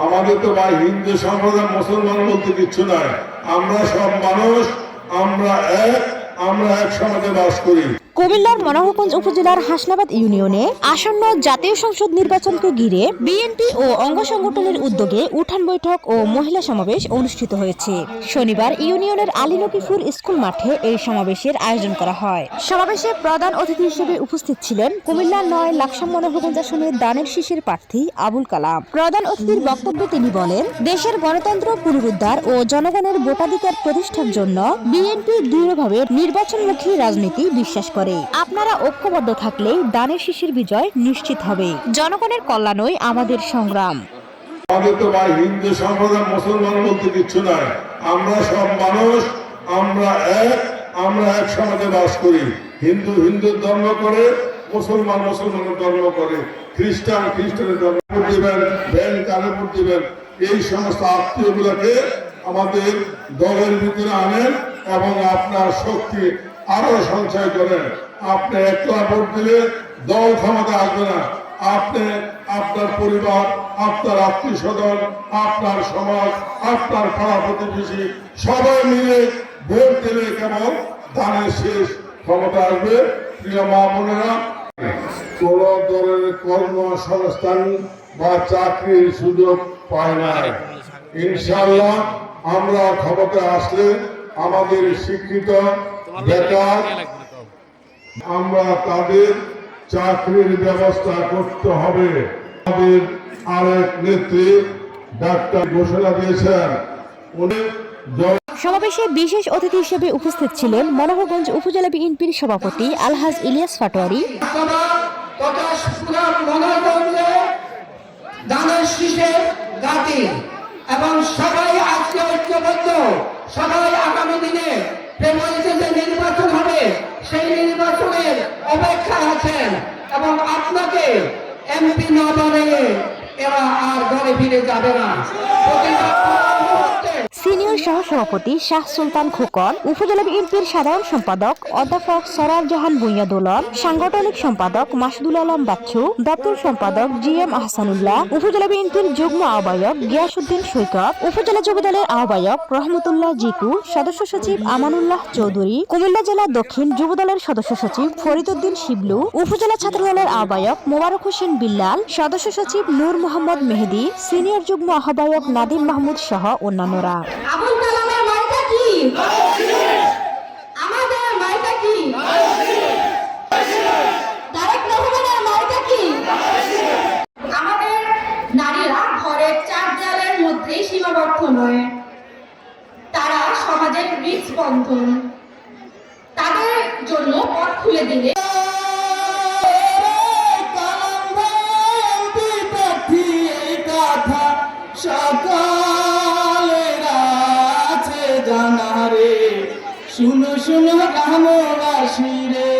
আমাদের তো ভাই হিন্দু সম্প্রদায়, মুসলমান বলতে কিচ্ছু নাই। আমরা সব মানুষ, আমরা এক আমরা এক সমাজে বাস করি। কুমিল্লার মনোহরগঞ্জ উপজেলার হাসনাবাদ ইউনিয়নে আসন্ন জাতীয় সংসদ নির্বাচনকে ঘিরে বিএনপি ও অঙ্গ সংগঠনের উদ্যোগে উঠান বৈঠক ও মহিলা সমাবেশ অনুষ্ঠিত হয়েছে। শনিবার ইউনিয়নের আলীনকিফুর স্কুল মাঠে এই সমাবেশের আয়োজন করা হয়। সমাবেশে প্রধান অতিথি হিসেবে উপস্থিত ছিলেন কুমিল্লা নয় লাকসাম মনোহরগঞ্জ আসনের দানের শীষের প্রার্থী আবুল কালাম। প্রধান অতিথির বক্তব্যে তিনি বলেন, দেশের গণতন্ত্র পুনরুদ্ধার ও জনগণের ভোটাধিকার প্রতিষ্ঠার জন্য বিএনপি দৃঢ়ভাবে নির্বাচনমুখী রাজনীতি বিশ্বাস করে। আপনারা ঐক্যবদ্ধ থাকলেই দানের শিশির বিজয় নিশ্চিত হবে। জনগণের কল্যাণই আমাদের সংগ্রাম। আমাদের তো ভাই হিন্দু সম্প্রদায় মুসলমান বলতে কিচ্ছু নাই। আমরা সব মানুষ, আমরা এক আমরা এক সমাজে বাস করি। হিন্দু হিন্দুর ধর্ম করে, মুসলমান মুসলমানের ধর্ম করে। খ্রিস্টান খ্রিস্টানের ধর্ম দিবেন কারে ভোট দিবেন। এই সমস্ত আত্মীয় গুলাকে আমাদের দলের ভিতরে আনেন এবং আপনার শক্তি আরও সঞ্চয় করেন আপনি একলা ভোট দিলে দল ক্ষমতা আসবে না। আপনি আপনার পরিবার, আপনার আত্মীয় স্বজন, আপনার সমাজ, আপনার পাড়া প্রতিবেশী, সবাই মিলে ভোট দিলে কেমন দানের শেষ ক্ষমতা আসবে। প্রিয় মা বোনেরা, কোন ধরনের কর্মসংস্থান বা চাকরির সুযোগ পায় না ইনশাল্লাহ আমরা ক্ষমতা আসলে আমাদের শিক্ষিত বেকার আমরা তাদের চাকরির ব্যবস্থা করতে হবে। আমাদের আরেক নেত্রী ডাক্তার ঘোষণা দিয়েছেন উনি সমাবেশে বিশেষ অতিথি হিসেবে উপস্থিত ছিলেন মনোহরগঞ্জ উপজেলা বিএনপির সভাপতি আলহাজ ইলিয়াস গাতি এবং সবাই আজকে নির্বাচনের অপেক্ষা আছেন এবং আপনাকে এমপি না বানিয়ে এরা আর ঘরে ফিরে যাবে না। সিনিয়র সহ সভাপতি শাহ সুলতান খোকন, উপজেলা বিএনপির সাধারণ সম্পাদক অধ্যাপক সরার জাহান ভুঁইয়া দোলন সাংগঠনিক সম্পাদক মাসুদুল আলম বাচ্চু, দপ্তর সম্পাদক জি এম আহসানুল্লাহ, উপজেলা বিএনপির যুগ্ম আহ্বায়ক গিয়াসুদ্দিন সৈকত, উপজেলা যুবদলের আহ্বায়ক রহমতুল্লাহ জিকু সদস্য সচিব আমানুল্লাহ চৌধুরী, কুমিল্লা জেলা দক্ষিণ যুবদলের সদস্য সচিব ফরিদুদ্দিন শিবলু, উপজেলা ছাত্রদলের আহ্বায়ক মোবারক হোসেন বিল্লাল, সদস্য সচিব নূর মোহাম্মদ মেহেদি, সিনিয়র যুগ্ম আহ্বায়ক নাদিম মাহমুদ সহ অন্যান্যরা। নারীরা ঘরের মধ্যেই সীমাবদ্ধ নয়। তারা সমাজের হৃদস্পন্দন তাদের জন্য পথ খুলে দিলে শুনো শুনো গ্রামবাসী রে